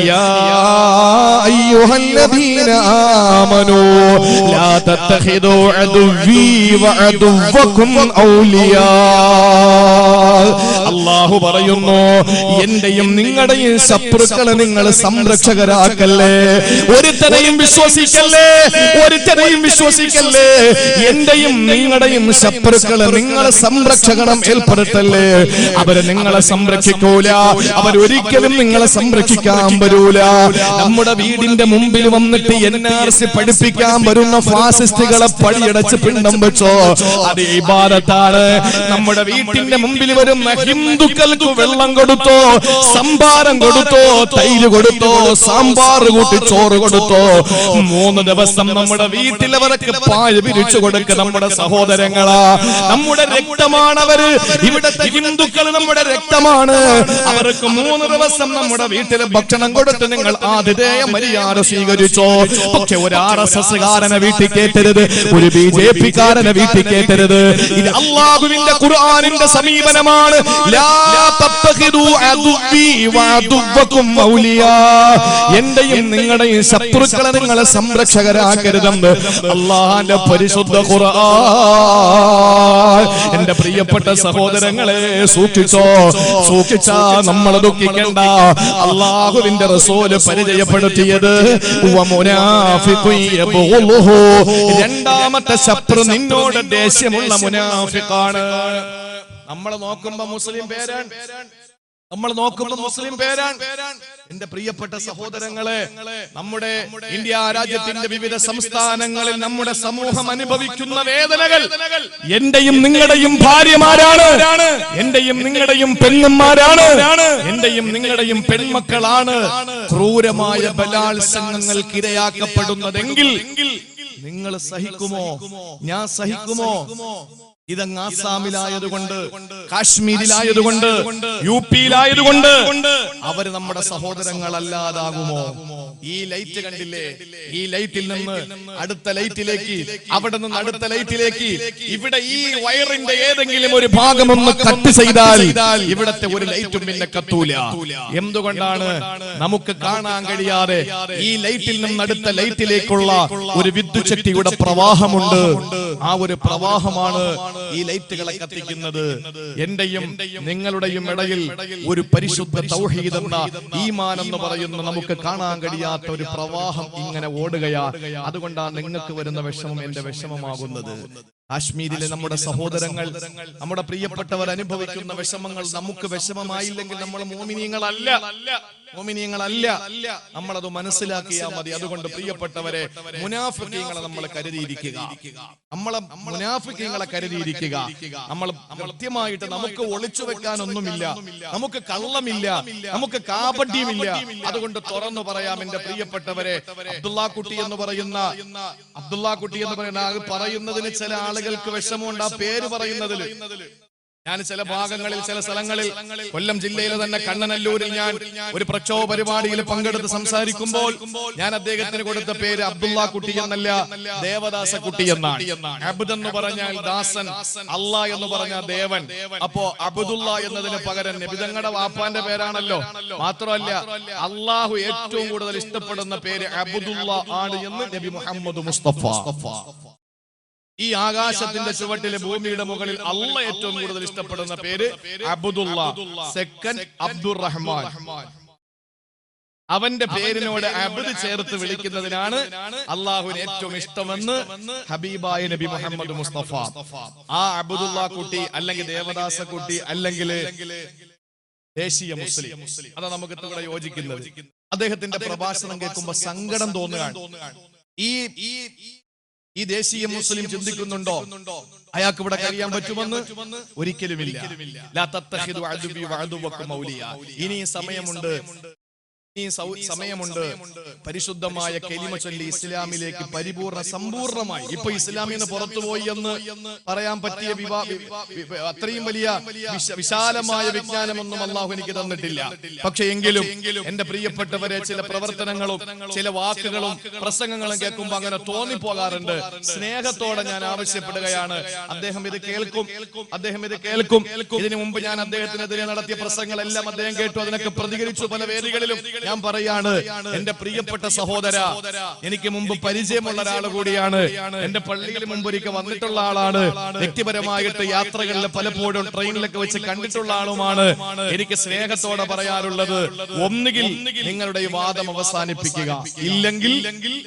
يا أيها الذين آمنوا لا تتخذوا عدوي وعدوكم أولياء. അള്ളാഹു പറയുന്നു എന്റെയും നിങ്ങളുടെയും ശത്രുക്കളെ നിങ്ങൾ സംരക്ഷകരാക്കല്ലേ? ഒരുത്തനെയും വിശ്വസിക്കല്ലേ? ഒരുത്തനെയും വിശ്വസിക്കല്ലേ? എന്റെയും നിങ്ങളുടെയും ശത്രുക്കളെ നിങ്ങൾ സംരക്ഷകണം ഏർപ്പെടുത്തല്ലേ? അവർ നിങ്ങളെ സംരക്ഷിക്കൂല. അവരൊരിക്കലും നിങ്ങളെ സംരക്ഷിക്കാൻ വരൂല. നമ്മുടെ വീടിന്റെ മുമ്പിൽ വന്നിട്ട് എൻ ആർ സി പഠിപ്പിക്കാൻ വരുന്ന ഫാസിസ്റ്റുകളെ പടിയടച്ച് പിണ്ടം വെച്ചോ? അത് ഇബാദത്താണ് നമ്മുടെ വീട്ടിന്റെ മുമ്പിൽ വരുന്ന ഹിന്ദുക്കൾക്ക് വെള്ളം കൊടുത്തോ സംഭാരം കൊടുത്തോ തൈര് കൊടുത്തോ സാമ്പാർ കൂട്ടി ചോറ് കൊടുത്തോ മൂന്ന് ദിവസം നമ്മുടെ വീട്ടിലവർക്ക് പായ പിരിച്ചു കൊടുക്ക നമ്മുടെ സഹോദരങ്ങളാ. നമ്മുടെ രക്തമാണ് രക്തമാണവര്. ഇവിടുത്തെ ഹിന്ദുക്കൾ നമ്മുടെ രക്തമാണ്. അവർക്ക് മൂന്ന് ദിവസം നമ്മുടെ വീട്ടിൽ ഭക്ഷണം കൊടുത്ത് നിങ്ങൾ ആതിഥേയ മര്യാദ സ്വീകരിച്ചോ. പക്ഷെ ഒരു ആർ എസ് എസ് കാരനെ വീട്ടിൽ കേട്ടരുത് ഒരു ബി ജെ പി കാരനെ വീട്ടിൽ കേട്ടരുത് ഇത് അള്ളാഹുവിന്റെ ഖുർആാനിന്റെ സമീപനമാണ്. ലാ എന്റെയും നിങ്ങളുടെയും ശത്രുക്കളെ നിങ്ങളെ സംരക്ഷകരാക്കരുതെന്ന് അള്ളാഹാന്റെ പരിശുദ്ധ എന്റെ പ്രിയപ്പെട്ട സഹോദരങ്ങളെ സൂക്ഷിച്ചോ സൂക്ഷിച്ചാ നമ്മൾ ദുഃഖിക്കണ്ട. അള്ളാഹുവിന്റെ റസോൽ പരിചയപ്പെടുത്തിയത്. രണ്ടാമത്തെ ശത്രു നിന്നോട് ദേഷ്യമുള്ള മുനാഫിക്കാണ് നമ്മൾ നോക്കുമ്പോ മുസ്ലിം പേരാണ്. നമ്മൾ നോക്കുമ്പോ മുസ്ലിം പേരാണ്. എന്റെ പ്രിയപ്പെട്ട സഹോദരങ്ങളെ നമ്മുടെ ഇന്ത്യ രാജ്യത്തിന്റെ വിവിധ സംസ്ഥാനങ്ങളിൽ നമ്മുടെ സമൂഹം അനുഭവിക്കുന്ന വേദനകൾ. എന്റെയും നിങ്ങളുടെയും ഭാര്യമാരാണ്. എന്റെയും നിങ്ങളുടെയും പെണ്ണുമാരാണ് എന്റെയും നിങ്ങളുടെയും പെൺമക്കളാണ്. ക്രൂരമായ ബലാത്സംഗങ്ങൾക്ക് ഇരയാക്കപ്പെടുന്നതെങ്കിൽ നിങ്ങൾ സഹിക്കുമോ? ഞാൻ സഹിക്കുമോ? ഇതങ്ങ് ആസാമിലായതുകൊണ്ട് കാശ്മീരിലായതുകൊണ്ട് യു പിയിലായതുകൊണ്ട് അവർ നമ്മുടെ സഹോദരങ്ങളല്ലാതാകുമോ? ഈ ലൈറ്റ് കണ്ടില്ലേ? ഈ ലൈറ്റിൽ നിന്ന് അടുത്ത ലൈറ്റിലേക്ക് അവിടെ നിന്ന് അടുത്ത ലൈറ്റിലേക്ക് ഇവിടെ ഈ വയറിന്റെ ഏതെങ്കിലും ഒരു ഭാഗം ഒന്ന് കട്ട് ചെയ്താൽ ഇവിടത്തെ ഒരു ലൈറ്റും പിന്നെ കത്തൂല. എന്തുകൊണ്ടാണ് നമുക്ക് കാണാൻ കഴിയാതെ ഈ ലൈറ്റിൽ നിന്ന് അടുത്ത ലൈറ്റിലേക്കുള്ള ഒരു വിദ്യുച്ഛക്തിയുടെ പ്രവാഹമുണ്ട്. ആ ഒരു പ്രവാഹമാണ് ഈ ലൈറ്റുകളെ കത്തിക്കുന്നത് എന്റെയും നിങ്ങളുടെയും ഇടയിൽ ഒരു പരിശുദ്ധ തൗഹീദ് എന്ന ഈമാൻ എന്ന് പറയുന്ന നമുക്ക് കാണാൻ കഴിയാത്ത ഒരു പ്രവാഹം ഇങ്ങനെ ഓടുകയാ. അതുകൊണ്ടാണ് നിങ്ങൾക്ക് വരുന്ന വിഷമം എന്റെ വിഷമമാകുന്നത്. കാശ്മീരിലെ നമ്മുടെ സഹോദരങ്ങൾ നമ്മുടെ പ്രിയപ്പെട്ടവർ അനുഭവിക്കുന്ന വിഷമങ്ങൾ നമുക്ക് വിഷമമായില്ലെങ്കിൽ നമ്മൾ മോമിനിയങ്ങളല്ല. മോമിനിയങ്ങളല്ല. നമ്മളത് മനസ്സിലാക്കിയാൽ മതി. അതുകൊണ്ട് പ്രിയപ്പെട്ടവരെ മുനാഫിക്കങ്ങളെ നമ്മൾ കരുതിയിരിക്കുക. നമ്മളെ മുനാഫിക്കങ്ങളെ കരുതിയിരിക്കുക. നമ്മൾ കൃത്യമായിട്ട് നമുക്ക് ഒളിച്ചു വെക്കാനൊന്നുമില്ല. നമുക്ക് കള്ളമില്ല. നമുക്ക് കാപട്യമില്ല. അതുകൊണ്ട് തുറന്നു പറയാം എന്റെ പ്രിയപ്പെട്ടവരെ. അബ്ദുള്ള കുട്ടി എന്ന് പറയുന്ന അബ്ദുള്ള കുട്ടി എന്ന് പറയുന്ന ആൾ പറയുന്നതിന് ചില ആളുകൾക്ക് വിഷമമുണ്ട് ആ പേര് പറയുന്നതിൽ ഞാൻ ചില ഭാഗങ്ങളിൽ ചില സ്ഥലങ്ങളിൽ കൊല്ലം ജില്ലയിലെ തന്നെ കണ്ണനല്ലൂരിൽ ഞാൻ ഒരു പ്രക്ഷോഭ പരിപാടിയിൽ പങ്കെടുത്ത് സംസാരിക്കുമ്പോൾ ഞാൻ അദ്ദേഹത്തിന് കൊടുത്ത പേര് അബ്ദുള്ള കുട്ടി എന്നല്ല ദേവദാസ കുട്ടി എന്നാണ്. അബ്ദ് എന്ന് പറഞ്ഞാൽ ദാസൻ അല്ല എന്ന് പറഞ്ഞ ദേവൻ. അപ്പോ അബ്ദുള്ള എന്നതിന് പകരം നബിതങ്ങളുടെ വാപ്പാന്റെ പേരാണല്ലോ. മാത്രമല്ല അള്ളാഹു ഏറ്റവും കൂടുതൽ ഇഷ്ടപ്പെടുന്ന പേര് അബ്ദുള്ള ആണ് എന്ന് നബി മുഹമ്മദ് മുസ്തഫ. ഈ ആകാശത്തിന്റെ ചുവട്ടിലെ ഭൂമിയുടെ മുകളിൽ അല്ല ഏറ്റവും കൂടുതൽ ഇഷ്ടപ്പെടുന്ന പേര് അബ്ദുള്ള സെക്കൻഡ് അബ്ദുറഹ്മാൻ. അവന്റെ പേരിനോട് അബ്ദ് ചേർത്ത് വിളിക്കുന്നതിനാണ് അള്ളാഹുവിന് ഏറ്റവും ഇഷ്ടമെന്ന് ഹബീബായ നബി മുഹമ്മദ് മുസ്തഫ. ആ അബ്ദുള്ള കുട്ടി അല്ലെങ്കിൽ ദേവദാസ കുട്ടി അല്ലെങ്കിൽ ദേശീയ മുസ്ലിം. അതാ നമുക്ക് ഇവിടെ യോജിക്കുന്നത്. അദ്ദേഹത്തിന്റെ പ്രഭാഷണം കേൾക്കുമ്പോ സങ്കടം തോന്നുകയാണ്. ഈ ഈ ദേശീയ മുസ്ലിം ചിന്തിക്കുന്നുണ്ടോ? അയാൾക്ക് ഇവിടെ കഴിയാൻ പറ്റുമെന്ന് ഒരിക്കലുമില്ല. ഇനി സമയമുണ്ട്. സമയമുണ്ട്. പരിശുദ്ധമായ കെലിമ ചൊല്ലി ഇസ്ലാമിലേക്ക് പരിപൂർണ സമ്പൂർണമായി. ഇപ്പൊ ഇസ്ലാമിൽ നിന്ന് പുറത്തുപോയി എന്ന് പറയാൻ പറ്റിയ വിവാ അത്രയും വലിയ വിശ- വിശാലമായ വിജ്ഞാനമൊന്നും അള്ളാഹു എനിക്ക് തന്നിട്ടില്ല. പക്ഷെ എങ്കിലും എന്റെ പ്രിയപ്പെട്ടവരെ ചില പ്രവർത്തനങ്ങളും ചില വാക്കുകളും പ്രസംഗങ്ങളും കേൾക്കുമ്പോൾ അങ്ങനെ തോന്നിപ്പോകാറുണ്ട്. സ്നേഹത്തോടെ ഞാൻ ആവശ്യപ്പെടുകയാണ്. അദ്ദേഹം ഇത് കേൾക്കും. അദ്ദേഹം ഇത് കേൾക്കും. ഇതിനു മുമ്പ് ഞാൻ അദ്ദേഹത്തിനെതിരെ നടത്തിയ പ്രസംഗങ്ങളെല്ലാം അദ്ദേഹം കേട്ടു. അതിനൊക്കെ പ്രതികരിച്ചു. പല വേദികളിലും ഞാൻ പറയാണ് എന്റെ പ്രിയപ്പെട്ട സഹോദര എനിക്ക് മുമ്പ് പരിചയമുള്ള ഒരാൾ കൂടിയാണ്. എന്റെ പള്ളിയിൽ മുമ്പ് ഒരിക്കൽ വന്നിട്ടുള്ള ആളാണ്. വ്യക്തിപരമായിട്ട് യാത്രകളിൽ പലപ്പോഴും ട്രെയിനിലൊക്കെ വെച്ച് കണ്ടിട്ടുള്ള ആളുമാണ്. എനിക്ക് സ്നേഹത്തോടെ പറയാറുള്ളത് ഒന്നുകിൽ നിങ്ങളുടെ ഈ വാദം അവസാനിപ്പിക്കുക. ഇല്ലെങ്കിൽ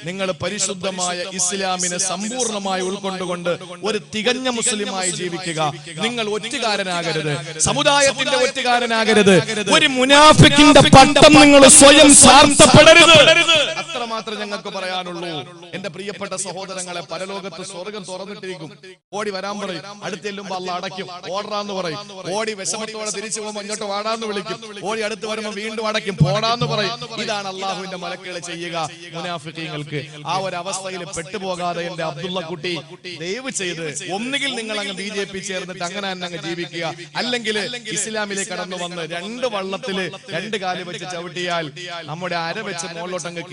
നിങ്ങൾ പരിശുദ്ധമായ ഇസ്ലാമിനെ സമ്പൂർണമായി ഉൾക്കൊണ്ടുകൊണ്ട് ഒരു തികഞ്ഞ മുസ്ലിമായി ജീവിക്കുക. നിങ്ങൾ ഒറ്റുകാരനാകരുത്. സമുദായത്തിന്റെ ഒറ്റുകാരനാകരുത്. ഒരു മുനാഫിക്കിന്റെ പട്ടം നിങ്ങൾ സ്വയം സാർത്ഥപ്പെടരുത് അത്രമാത്രം ഞങ്ങൾക്ക് പറയാനുള്ളൂ. എന്റെ പ്രിയപ്പെട്ട സഹോദരങ്ങളെ പരലോകത്ത് സ്വർഗം തുറന്നിട്ടിരിക്കും. ഓടി വരാൻ പറയും. അടുത്ത് ചെല്ലുമ്പോ അല്ല അടയ്ക്കും. ഓടാന്ന് പറയും. ഓടി വിഷമത്തോടെ തിരിച്ചു പോകുമ്പോൾ ഇങ്ങോട്ട് വാടാന്ന് വിളിക്കും. ഓടി അടുത്ത് വരുമ്പോൾ വീണ്ടും അടയ്ക്കും. പോടാന്ന് പറയും. ഇതാണ് അള്ളാഹുവിന്റെ മലക്കുകൾ ചെയ്യുക മുനാഫിക്കങ്ങൾക്ക്. ആ ഒരു അവസ്ഥയിൽ പെട്ടുപോകാതെ എന്റെ അബ്ദുള്ള കുട്ടി ദയവ് ചെയ്ത് ഒന്നുകിൽ നിങ്ങൾ അങ്ങ് ബി ജെ പി ചേർന്നിട്ട് അങ്ങനെ തന്നെ അങ്ങ് ജീവിക്കുക. അല്ലെങ്കിൽ ഇസ്ലാമിലേക്ക് കടന്നു വന്ന് രണ്ട് വള്ളത്തിൽ രണ്ട് കാൽ വെച്ച് ചവിട്ടിയാൽ നമ്മുടെ അര വെച്ച് മുകളിലോട്ട് അങ്ങ്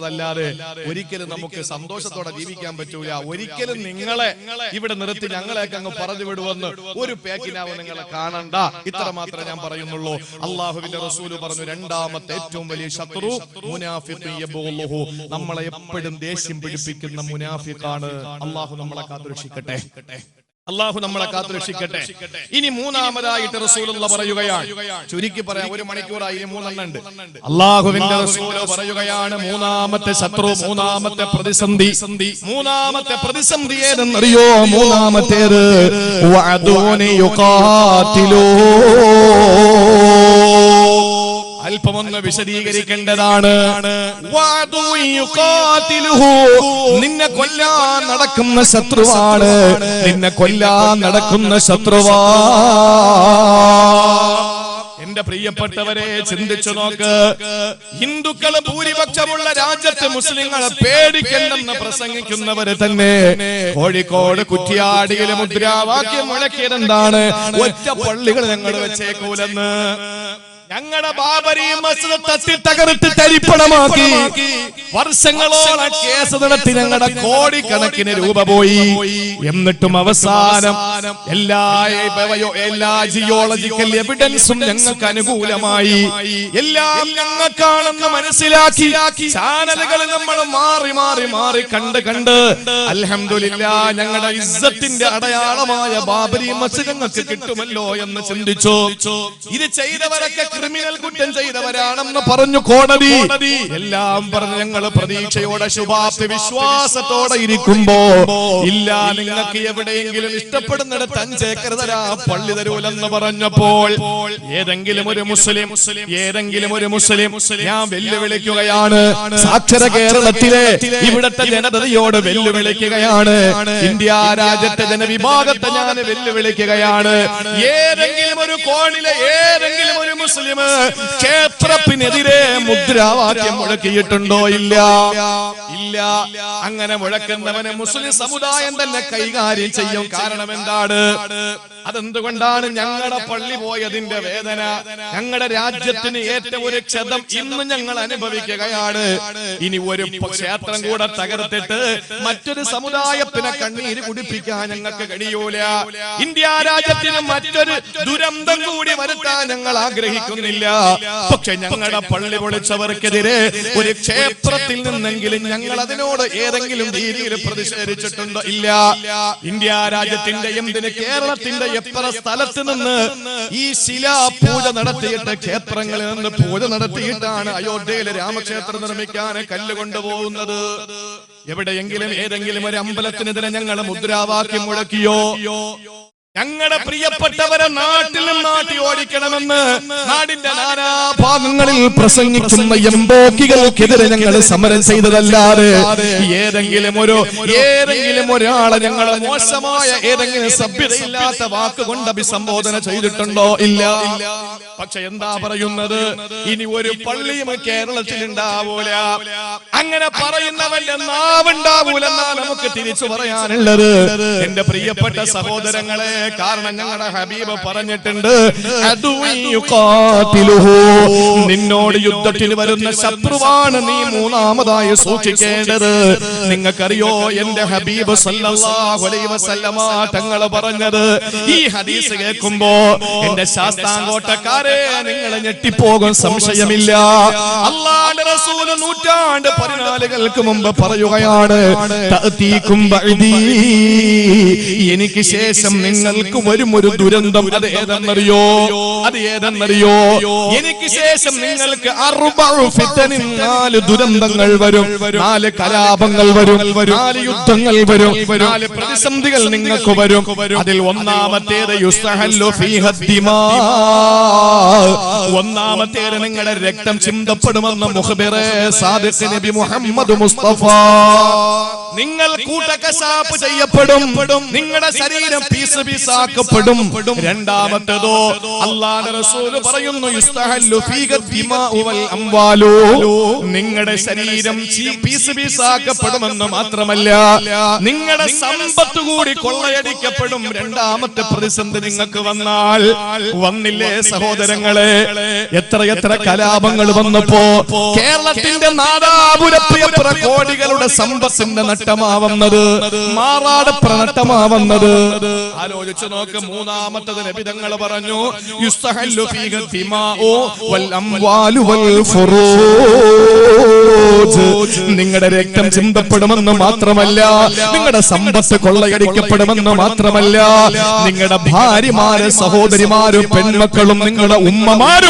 കീറി പോകുന്നതല്ലാതെ ഒരിക്കലും നമുക്ക് സന്തോഷത്തോടെ ജീവിക്കാൻ പറ്റൂല. ഒരിക്കലും നിങ്ങളെ ഇവിടെ നിർത്തി ഞങ്ങളെയൊക്കെ അങ്ങ് പറഞ്ഞു വിടുവെന്ന് ഒരു പേക്കിനാവ് നിങ്ങളെ കാണണ്ട. ഇത്ര മാത്രമേ ഞാൻ പറയുന്നുള്ളൂ. അള്ളാഹുവിന്റെ റസൂൽ പറഞ്ഞു രണ്ടാമത്തെ ഏറ്റവും വലിയ ശത്രു മുനാഫിഹു. നമ്മളെ എപ്പോഴും ദേഷ്യം പിടിപ്പിക്കുന്ന മുനാഫിഖാണ് അള്ളാഹു നമ്മളെ കാത്തുരക്ഷിക്കട്ടെ. അള്ളാഹു നമ്മളെ കാത്തു രക്ഷിക്കട്ടെ ഇനി മൂന്നാമതായിട്ട് റസൂലുള്ള പറയുകയാണ്. ചുരുക്കി പറയാം ഒരു മണിക്കൂറായി മൂന്നെണ്ണം ഉണ്ട് അള്ളാഹുവിന്റെ റസൂൽ പറയുകയാണ് മൂന്നാമത്തെ ശത്രു മൂന്നാമത്തെ പ്രതിസന്ധി. മൂന്നാമത്തെ പ്രതിസന്ധി ഏതെന്നറിയോ? മൂന്നാമത്തേത് വഅദൂനി യുഖാതിലൂ അല്പമൊന്ന് വിശദീകരിക്കേണ്ടതാണ്. നിന്നെ കൊല്ലാൻ നടക്കുന്ന ശത്രുവാണ്. നിന്നെ കൊല്ലാൻ നടക്കുന്ന ശത്രുവാ. എന്റെ പ്രിയപ്പെട്ടവരെ ചിന്തിച്ചു നോക്ക്. ഹിന്ദുക്കൾ ഭൂരിപക്ഷമുള്ള രാജ്യത്ത് മുസ്ലിങ്ങളെ പേടിക്കണ്ടെന്ന് പ്രസംഗിക്കുന്നവര് തന്നെ കോഴിക്കോട് കുറ്റിയാടിയിലെ മുദ്രാവാക്യം മുഴക്കിയതെന്താണ്? ഒറ്റ പള്ളികൾ ഞങ്ങൾ വെച്ചേക്കൂലെന്ന്. ഞങ്ങളുടെ ബാബരി മസ്ജിദ് തട്ടി തകർത്ത് തരിപ്പണമാക്കി. വർഷങ്ങളോളം കേസ് നടത്തി ഞങ്ങളുടെ കോടിക്കണക്കിന് രൂപ പോയി. എന്നിട്ടും അവസാനം എല്ലാ എല്ലാ ജിയോളജിക്കൽ എവിഡൻസും ഞങ്ങൾക്ക് അനുകൂലമായി. എല്ലാം ഞങ്ങൾക്കാണെന്ന് മനസ്സിലാക്കി. ചാനലുകൾ നമ്മൾ മാറി മാറി മാറി കണ്ട് കണ്ട് അലഹമില്ല ഞങ്ങളുടെ ഇസ്സത്തിന്റെ അടയാളമായ ബാബരി മസ്ജിദ് ഞങ്ങൾക്ക് കിട്ടുമല്ലോ എന്ന് ചിന്തിച്ചു. ഇത് ചെയ്തവരൊക്കെ ക്രിമിനൽ കുറ്റം ചെയ്തവരാണെന്ന് പറഞ്ഞു കോടതി. എല്ലാം പറഞ്ഞ് ഞങ്ങൾ പ്രതീക്ഷയോടെ ശുഭാപ്തി വിശ്വാസത്തോടെ ഇരിക്കുമ്പോ ഇല്ല നിങ്ങൾക്ക് എവിടെയെങ്കിലും ഇഷ്ടപ്പെടുന്നിടത്ത് അഞ്ചേക്കർ തരാ പള്ളി തരൂലെന്ന് പറഞ്ഞപ്പോൾ ഏതെങ്കിലും ഒരു മുസ്ലിം ഏതെങ്കിലും ഒരു മുസ്ലിം ഞാൻ വെല്ലുവിളിക്കുകയാണ് സാക്ഷര കേരളത്തിലെ ഇവിടത്തെ ജനതയോട് വെല്ലുവിളിക്കുകയാണ് ഇന്ത്യ രാജ്യത്തെ ജനവിഭാഗത്തെ ഞാൻ വെല്ലുവിളിക്കുകയാണ് ഏതെങ്കിലും ഒരു കോണിലെ ഏതെങ്കിലും ഒരു മുസ്ലിം ക്ഷേത്രത്തിനെതിരെ മുദ്രാവാക്യം മുഴക്കിയിട്ടുണ്ടോ ഇല്ല? ഇല്ല. അങ്ങനെ മുഴക്കുന്നവനെ മുസ്ലിം സമുദായം തന്നെ കൈകാര്യം ചെയ്യും. കാരണം എന്താണ്? അതെന്തുകൊണ്ടാണ് ഞങ്ങളുടെ പള്ളി പോയതിന്റെ വേദന? ഞങ്ങളുടെ രാജ്യത്തിന് ഏറ്റവും ഒരു ക്ഷതം ഇന്ന് ഞങ്ങൾ അനുഭവിക്കുകയാണ്. ഇനി ഒരു ക്ഷേത്രം കൂടെ തകർത്തിട്ട് മറ്റൊരു സമുദായത്തിനെ കണ്ണീര് കുടിപ്പിക്കാൻ ഞങ്ങൾക്ക് കഴിയൂല. ഇന്ത്യ രാജ്യത്തിന് മറ്റൊരു ദുരന്തം കൂടി വരുത്താൻ ഞങ്ങൾ ആഗ്രഹിക്കുന്നില്ല പക്ഷെ ഞങ്ങളുടെ പള്ളി പൊളിച്ചവർക്കെതിരെ ഒരു ക്ഷേത്രത്തിൽ നിന്നെങ്കിലും ഞങ്ങൾ അതിനോട് ഏതെങ്കിലും രീതിയിൽ പ്രതിഷേധിച്ചിട്ടുണ്ടോ? ഇല്ല. ഇന്ത്യ രാജ്യത്തിന്റെ എന്തിന് കേരളത്തിന്റെ എത്ര സ്ഥലത്ത് നിന്ന് ഈ ശിലാ പൂജ നടത്തിയിട്ട് ക്ഷേത്രങ്ങളിൽ നിന്ന് പൂജ നടത്തിയിട്ടാണ് അയോധ്യയിലെ രാമക്ഷേത്രം നിർമ്മിക്കാൻ കല്ല് കൊണ്ടുപോകുന്നത്. എവിടെയെങ്കിലും ഏതെങ്കിലും ഒരു അമ്പലത്തിനെതിരെ ഞങ്ങൾ മുദ്രാവാക്യം മുഴക്കിയോ? ഞങ്ങളുടെ പ്രിയപ്പെട്ടവരെ നാട്ടിൽ നാട്ടി ഓടിക്കണമെന്ന് നാടിന്റെ നാനാഭാഗങ്ങളിൽ പ്രസംഗിക്കുന്ന എംബോക്കികൾക്കെതിരെ ഞങ്ങൾ സമരം ചെയ്തതല്ലാതെ ഏതെങ്കിലും ഒരു ഏതെങ്കിലും ഒരാളെ ഞങ്ങൾ മോശമായ ഏതെങ്കിലും സഭ്യതയില്ലാത്ത വാക്കുകൊണ്ട് അഭിസംബോധന ചെയ്തിട്ടുണ്ടോ? ഇല്ല. പക്ഷെ എന്താ പറയുന്നത്? ഇനി ഒരു പള്ളിയും കേരളത്തിൽ ഉണ്ടാവൂല അങ്ങനെ പറയുന്നവന്റെ നാവുണ്ടാവൂലെന്നാ നമുക്ക് തിരിച്ചു പറയാനുള്ളത്? എന്റെ പ്രിയപ്പെട്ട സഹോദരങ്ങളെ കാരണം ഞങ്ങളുടെ ഹബീബ് പറഞ്ഞിട്ടുണ്ട്. നിന്നോട് യുദ്ധത്തിന് വരുന്ന ശത്രുവാണ് നീ മൂന്നാമതായി സൂക്ഷിക്കേണ്ടത്. നിങ്ങൾക്കറിയോ എന്റെ ഹബീബ് തങ്ങൾ പറഞ്ഞത്. ഈ ഹദീസ് കേൾക്കുമ്പോ എന്റെ ശാസ്താങ്കോട്ടക്കാരെ നിങ്ങൾ ഞെട്ടിപ്പോകും സംശയമില്ല. അള്ളാന്റെ റസൂൽ നൂറ്റാണ്ട് പതിനാലുകൾക്ക് മുമ്പ് പറയുകയാണ്. എനിക്ക് ശേഷം നിങ്ങൾക്ക് വരും ഒരു ദുരന്തം. അത് ഏതെന്നറിയോ? അത് ഏതെന്നറിയോ? എനിക്ക് ശേഷം നിങ്ങൾക്ക് നാല് ദുരന്തങ്ങൾ വരും നാല് കലാപങ്ങൾ വരും നാല് യുദ്ധങ്ങൾ വരും നാല് പ്രതിസന്ധികൾ നിങ്ങൾക്ക് വരും. അതിൽ ഒന്നാമത്തേത് യുസ്തഹല്ലു ഫീഹദ്ദിമാ ദിമാ. ഒന്നാമത്തേത് നിങ്ങളുടെ രക്തം ചിന്തപ്പെടുമെന്ന് നബി മുഹമ്മദ് മുസ്തഫ. നിങ്ങൾ കൂട്ടക്കശാപ്പ് ചെയ്യപ്പെടും. നിങ്ങളുടെ ശരീരം പീസ് പീസാക്കപ്പെടും. രണ്ടാമത്തേതോ അള്ളാഹുവിന്റെ റസൂൽ പറയുന്നു ദിമാഉ വൽ അംവാലു. നിങ്ങളുടെ ശരീരം പീസ് പീസ് പീസാക്കപ്പെടുമെന്ന് മാത്രമല്ല നിങ്ങളുടെ സമ്പത്ത് കൂടി കൊള്ളയടിക്കപ്പെടും. രണ്ടാമത്തെ പ്രതിസന്ധി നിങ്ങൾക്ക് വന്നാൽ വന്നില്ലേ സഹോദരങ്ങളെ എത്ര എത്ര കലാപങ്ങൾ വന്നപ്പോ കേരളത്തിന്റെ നാദാപുരപ്രിയപ്ര കോടികളുടെ സമ്പത്തിന്റെ നട്ടമാവുന്നത് മാറാടപ്ര നട്ടമാവുന്നത് ആലോചിച്ചു നോക്ക് മൂന്നാമത്തത് ലഭിതങ്ങൾ പറഞ്ഞു യുസ്തഹല്ലു ഫീഹ വൽ അംവാലു വൽ ഫുറൂജ്. നിങ്ങളുടെ രക്തം ചിന്തപ്പെടുമെന്ന് മാത്രമല്ല നിങ്ങളുടെ സമ്പത്ത് കൊള്ളയടിക്കപ്പെടുമെന്ന് മാത്രമല്ല നിങ്ങളുടെ ഭാര്യമാര് സഹോദരിമാരും പെൺമക്കളും നിങ്ങളുടെ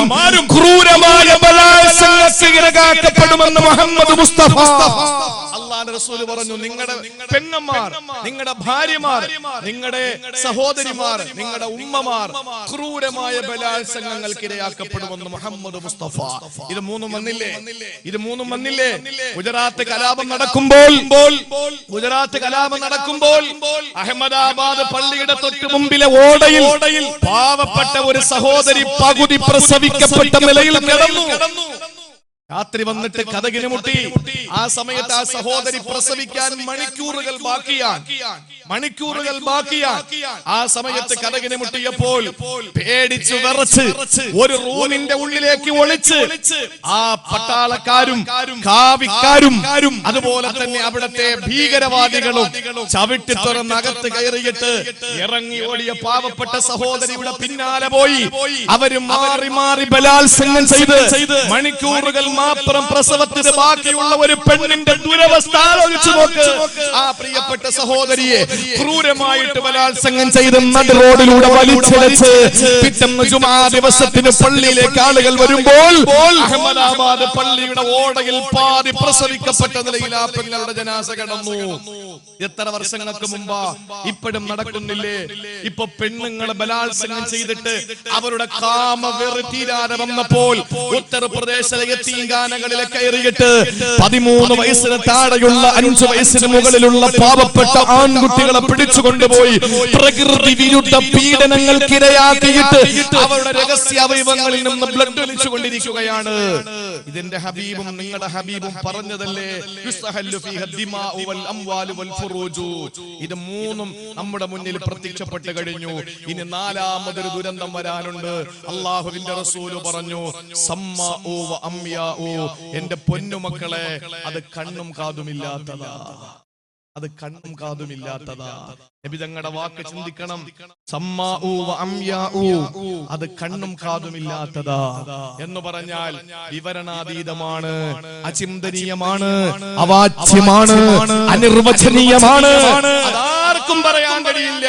ഉമ്മമാരും ക്രൂരമായ ബലാത്സംഗത്തിന് ഇരകാക്കപ്പെടുമെന്ന് മുഹമ്മദ് മുസ്തഫ. റസൂൽ പറഞ്ഞു നിങ്ങളുടെ പെങ്ങന്മാർ നിങ്ങളുടെ ഭാര്യമാർ നിങ്ങളുടെ സഹോദരിമാർ നിങ്ങളുടെ ഉമ്മമാർ ക്രൂരമായ ബലാത്സംഗങ്ങൾക്ക് ഇരയാക്കപ്പെടുമെന്ന് മുഹമ്മദ് മുസ്തഫ. ഇത് മൂന്നും വന്നില്ലേ? ഇത് മൂന്നും വന്നില്ലേ? ഗുജറാത്ത് കലാപം നടക്കുമ്പോൾ ഗുജറാത്ത് കലാപം നടക്കുമ്പോൾ അഹമ്മദാബാദ് പള്ളിയുടെ തൊട്ട് മുമ്പിലെ ഓടയിൽ ഓടയിൽ പാവപ്പെട്ട ഒരു സഹോദരി പകുതി പ്രസവിക്കപ്പെട്ട നിലയിൽ കിടന്നു. രാത്രി വന്നിട്ട് കഥകിന് മുട്ടി ആ സമയത്ത് ആ സഹോദരി പ്രസവിക്കാൻ മണിക്കൂറുകൾ ബാക്കിയാൻ. മണിക്കൂറുകൾ ബാക്കിയാണ് ആ സമയത്ത് കഥകിന് മുട്ടിയപ്പോൾ പേടിച്ചു വിറച്ച്. ഒരു റൂമിന്റെ ഉള്ളിലേക്ക് ഒളിച്ച്. ആ പട്ടാളക്കാരും കാവിക്കാരും അതുപോലെ തന്നെ അവിടത്തെ ഭീകരവാദികളും ചവിട്ടി തുറന്ന് അകത്ത് കയറിയിട്ട് ഇറങ്ങി ഓടിയ പാവപ്പെട്ട സഹോദരിയുടെ പിന്നാലെ പോയി. അവരും മാറി മാറി ബലാത്സംഗം ചെയ്ത് മണിക്കൂറുകൾ മാത്രം പ്രസവത്തിന് ബാക്കിയുള്ള ഒരു പെണ്ണിന്റെ ദുരവസ്ഥ ആലോചിച്ചു നോക്ക്. ആ പ്രിയപ്പെട്ട സഹോദരിയെ ക്രൂരമായിട്ട് ബലാത്സംഗം ചെയ്ത് നടു റോഡിലൂടെ വലിച്ചിഴച്ച് പിറ്റന്ന് ജുമാ ദിവസത്തിന് പള്ളിയിലേക്ക് ആളുകൾ വരുമ്പോൾ അഹമ്മദാബാദ് പള്ളിയുടെ ഓടയിൽ പാതി പ്രസവിക്കപ്പെട്ട നിലയിൽ ആ പെങ്ങളുടെ ജനാസ കിടന്നു. എത്ര വർഷങ്ങൾക്ക് മുമ്പാ? ഇപ്പോഴും നടക്കുന്നില്ലേ? ഇപ്പൊ പെണ്ണുങ്ങളെ ബലാത്സംഗം ചെയ്തിട്ട് അവരുടെ കാമ വെറുതീരാതെ വന്നപ്പോൾ ഉത്തർപ്രദേശിലെ എത്തീങ്കാനകളിലെ കയറിയിട്ട് പതിമൂന്ന് വയസ്സിന് താഴെയുള്ള അഞ്ചു വയസ്സിന് മുകളിലുള്ള പാവപ്പെട്ട ആൺകുട്ടികളെ പിടിച്ചു കൊണ്ടുപോയി പ്രകൃതി വിരുദ്ധ പീഡനങ്ങൾക്കിരയാക്കിയിട്ട് അവരുടെ രഹസ്യ അവയവങ്ങളിൽ നിന്ന് ബ്ലഡ് ഒലിച്ചുകൊണ്ടിരിക്കുകയാണ് ഇതിന്റെ ഹബീബും നിങ്ങളുടെ ഹബീബും പറഞ്ഞതല്ലേ. ഇത് മൂന്നും നമ്മുടെ മുന്നിൽ പ്രത്യക്ഷപ്പെട്ട് കഴിഞ്ഞു. ഇനി നാലാമതൊരു ദുരന്തം വരാനുണ്ട്. അള്ളാഹുവിന്റെ റസൂൽ പറഞ്ഞു സമ്മ വ അംയാഉ. എന്റെ പൊന്നുമക്കളെ അത് കണ്ണും കാതുമില്ലാത്തതാ അത് കണ്ണും കാതുമില്ലാത്തതാ നബി തങ്ങളുടെ വാക്ക് ചിന്തിക്കണം. അത് കണ്ണും കാതുമില്ലാത്തതാ എന്ന് പറഞ്ഞാൽ വിവരണാതീതമാണ് അചിന്തനീയമാണ് അവാച്യമാണ് അനിർവചനീയമാണ്. അതാർക്കും പറയാൻ കഴിയില്ല.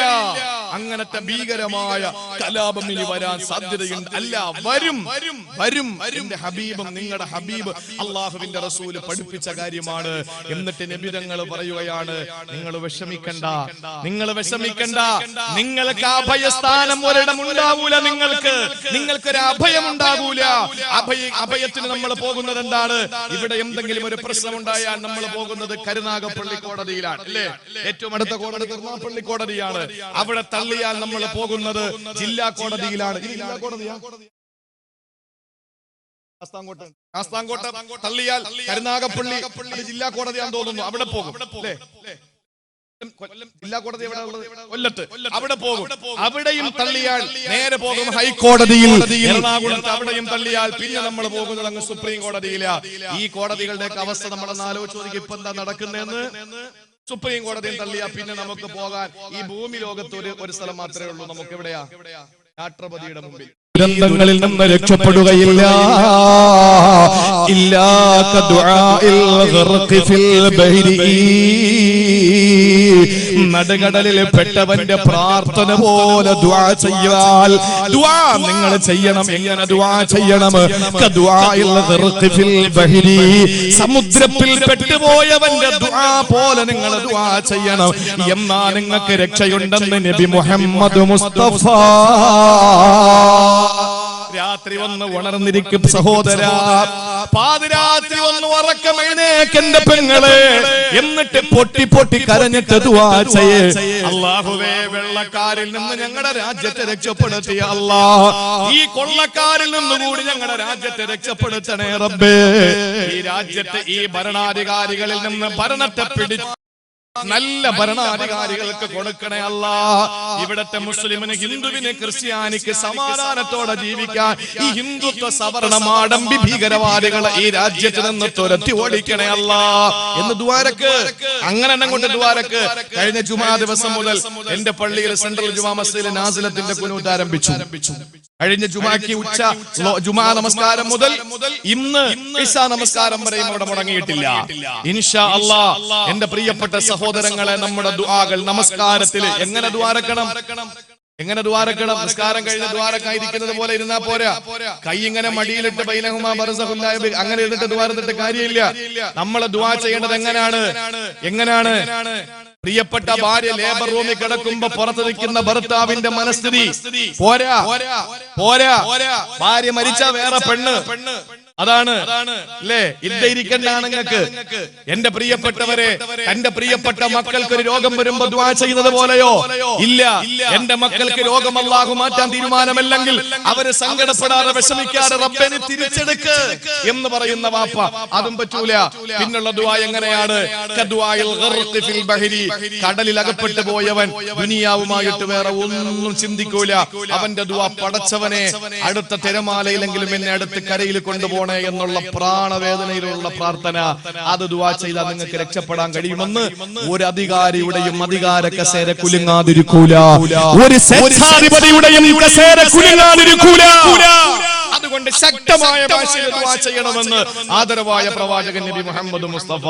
അങ്ങനത്തെ ഭീകരമായ കലാപം ഇനി വരാൻ സാധ്യതയുണ്ട്. അല്ല വരും. വരും. എന്റെ ഹബീബും നിങ്ങളുടെ ഹബീബ് അള്ളാഹുവിന്റെ റസൂൽ പഠിപ്പിച്ച കാര്യമാണ്. എന്നിട്ട് നബിതങ്ങൾ പറയുകയാണ് നിങ്ങൾ വിഷമിക്കണ്ട. നിങ്ങൾ വിഷമിക്കണ്ട. നിങ്ങൾക്ക് അഭയസ്ഥാനം ഒരിടം ഉണ്ടാവൂല നിങ്ങൾക്ക്. നിങ്ങൾക്ക് ഒരു അഭയം ഉണ്ടാവൂല അഭയ അഭയത്തിന് നമ്മൾ പോകുന്നത് എന്താണ്? ഇവിടെ എന്തെങ്കിലും ഒരു പ്രശ്നം ഉണ്ടായാൽ നമ്മൾ പോകുന്നത് കരുനാഗപ്പള്ളി കോടതിയിലാണ്. അല്ലേ? ഏറ്റവും അടുത്ത കോടതി കരുനാഗപ്പള്ളി കോടതിയാണ്. അവിടെ തള്ളിയാൽ നമ്മൾ പോകുന്നത് ജില്ലാ കോടതിയിലാണ്. ജില്ലാ കോടതിയാ? ശാസ്താംകോട്ട തള്ളിയാൽ കരുനാഗപ്പള്ളി ജില്ലാ കോടതിയാണെന്ന് തോന്നുന്നു. അവിടെ പോകും. അല്ലേ? ജില്ലാ കോടതി കൊല്ലത്ത്. അവിടെ പോകും. അവിടെയും തള്ളിയാൽ നേരെ പോകും ഹൈക്കോടതിയിൽ. എറണാകുളത്ത് അവിടെയും തള്ളിയാൽ പിന്നെ നമ്മൾ പോകുന്നത് അങ്ങ് സുപ്രീം കോടതിയില. ഈ കോടതികളുടെ അവസ്ഥ നമ്മളൊന്ന് ആലോചിച്ച് ഇപ്പൊ എന്താ നടക്കുന്നതെന്ന് സുപ്രീം കോടതിയും തള്ളിയാ പിന്നെ നമുക്ക് പോകാൻ ഈ ഭൂമി ലോകത്ത് ഒരു ഒരു സ്ഥലം മാത്രമേ ഉള്ളൂ. നമുക്ക് എവിടെയാ രാഷ്ട്രപതിയുടെ മുമ്പിൽ. ദുരന്തങ്ങളിൽ നിന്ന് രക്ഷപ്പെടുകയില്ല. നടുകടലിൽ പെട്ടവന്റെ പ്രാർത്ഥന പോലെ ദുആ ചെയ്യാൽ ദുആ നിങ്ങൾ ചെയ്യണം എങ്ങനെ ദ്വാ ചെയ്യണം? സമുദ്രത്തിൽ പെട്ടുപോയവന്റെ ദ്വാ പോലെ നിങ്ങൾ ദ്വാ ചെയ്യണം. എന്നാ നിങ്ങൾക്ക് രക്ഷയുണ്ടെന്ന് നബി മുഹമ്മദ് മുസ്തഫ. രാത്രി വന്ന് ഉണർന്നിരിക്കും സഹോദര. പാതിരാത്രി വന്ന് ഉറക്കം എഴുന്നേക്കെന്റെ പെങ്ങളെ. എന്നിട്ട് പൊട്ടി പൊട്ടി കരഞ്ഞിട്ട് അള്ളാഹുവേ വെള്ളക്കാരിൽ നിന്ന് ഞങ്ങളുടെ രാജ്യത്തെ രക്ഷപ്പെടുത്തി അല്ലാ ഈ കൊള്ളക്കാരിൽ നിന്ന് കൂടി ഞങ്ങളുടെ രാജ്യത്തെ രക്ഷപ്പെടുത്തണേ റബ്ബേ. ഈ രാജ്യത്തെ ഈ ഭരണാധികാരികളിൽ നിന്ന് ഭരണത്തെ പിടിച്ച് നല്ല ഭരണാധികാരികൾക്ക് കൊടുക്കണേ അല്ല. ഇവിടത്തെ മുസ്ലിമിന് ഹിന്ദുവിന് ക്രിസ്ത്യാനിക്ക് സമാധാനത്തോടെ ജീവിക്കാൻ ഈ ഹിന്ദുത്വ സവർണ മാടമ്പി ഭീകരവാദികളെ ഈ രാജ്യത്ത് നിന്ന് തുരത്തി ഓടിക്കണേ അല്ല. എന്ന് ദ്വാരക്ക് അങ്ങനെ തന്നെ കൊണ്ട് ദ്വാരക്ക് കഴിഞ്ഞ ജുമാ ദിവസം മുതൽ എന്റെ പള്ളിയിൽ സെൻട്രൽ ജുമാ മസ്ജിദിലെ നാസിലത്തിന്റെ കുനൂത്ത് ആരംഭിച്ചു കഴിഞ്ഞ ജുമാക്ക് ഉച്ച. ജുമാ നമസ്കാരം മുതൽ ഇന്ന് ഇഷാ നമസ്കാരം വരെയും അവിടെ മുടങ്ങിയിട്ടില്ല. ഇൻഷാ അള്ളാ എന്റെ പ്രിയപ്പെട്ട സഹോദരങ്ങളെ നമ്മുടെ ദുആകൾ നമസ്കാരത്തിൽ എങ്ങനെ ദ്വാരക്കണം എങ്ങനെ ദ്വാരക്കണം നിസ്കാരം കഴിഞ്ഞ ദ്വാരക്കായിരിക്കുന്നത് പോലെ ഇരുന്നാ പോരാ. കൈ ഇങ്ങനെ മടിയിലിട്ട് ബർസഹുല്ലായ അങ്ങനെ ഇരുന്നിട്ട് ദ്വാരത്തിട്ട് കാര്യമില്ല. നമ്മൾ ദ്വാ ചെയ്യേണ്ടത് എങ്ങനെയാണ്? എങ്ങനെയാണ്? പ്രിയപ്പെട്ട ഭാര്യ ലേബർ റൂമിൽ കിടക്കുമ്പോ പുറത്തു നിൽക്കുന്ന ഭർത്താവിന്റെ മനസ്ഥിതി. പോരാ. പോരാ. ഭാര്യ മരിച്ച വേറെ പെണ്ണ്. പെണ്ണ്. അതാണ്. അല്ലേ ഇരിക്കണ്ടാണ് നിങ്ങൾക്ക് എന്റെ പ്രിയപ്പെട്ടവരെ എന്റെ പ്രിയപ്പെട്ട മക്കൾക്ക് ഒരു രോഗം വരുമ്പോ ദ്വാ ചെയ്യുന്നത് പോലെയോ? ഇല്ല. എന്റെ മക്കൾക്ക് രോഗം അല്ലാഹു മാറ്റാൻ തീരുമാനമല്ലെങ്കിൽ അവർ സങ്കടപ്പെടാതെ വിഷമിക്കാതെ റബ്ബനെ തിരിച്ചെടുക്ക് എന്ന് പറയുന്ന വാപ്പ. അതും പറ്റൂല. പിന്നുള്ള ദ്വാ എങ്ങനെയാണ്. കടലിൽ അകപ്പെട്ടു പോയവൻ ദുനിയാവുമായിട്ട് വേറെ ഒന്നും ചിന്തിക്കൂല. അവന്റെ ദ്വാ പടച്ചവനെ അടുത്ത തിരമാലയിലെങ്കിലും എന്നെ അടുത്ത് കരയിൽ കൊണ്ടുപോകണേ. എന്നുള്ള പ്രാണവേദനയിലുള്ള പ്രാർത്ഥന അത് ദുവാ ചെയ്താൽ നിങ്ങൾക്ക് രക്ഷപ്പെടാൻ കഴിയുമെന്ന് ഒരു അധികാരിയുടെയും അധികാര കസേര കുലുങ്ങാതിരിക്കൂല. ഒരു കസേര കുലുങ്ങാതിരിക്കൂല. അതുകൊണ്ട് ശക്തമായ ഭാഷയിൽ ചെയ്യണമെന്ന് ആദരവായ പ്രവാചകൻ നബി മുഹമ്മദ് മുസ്തഫ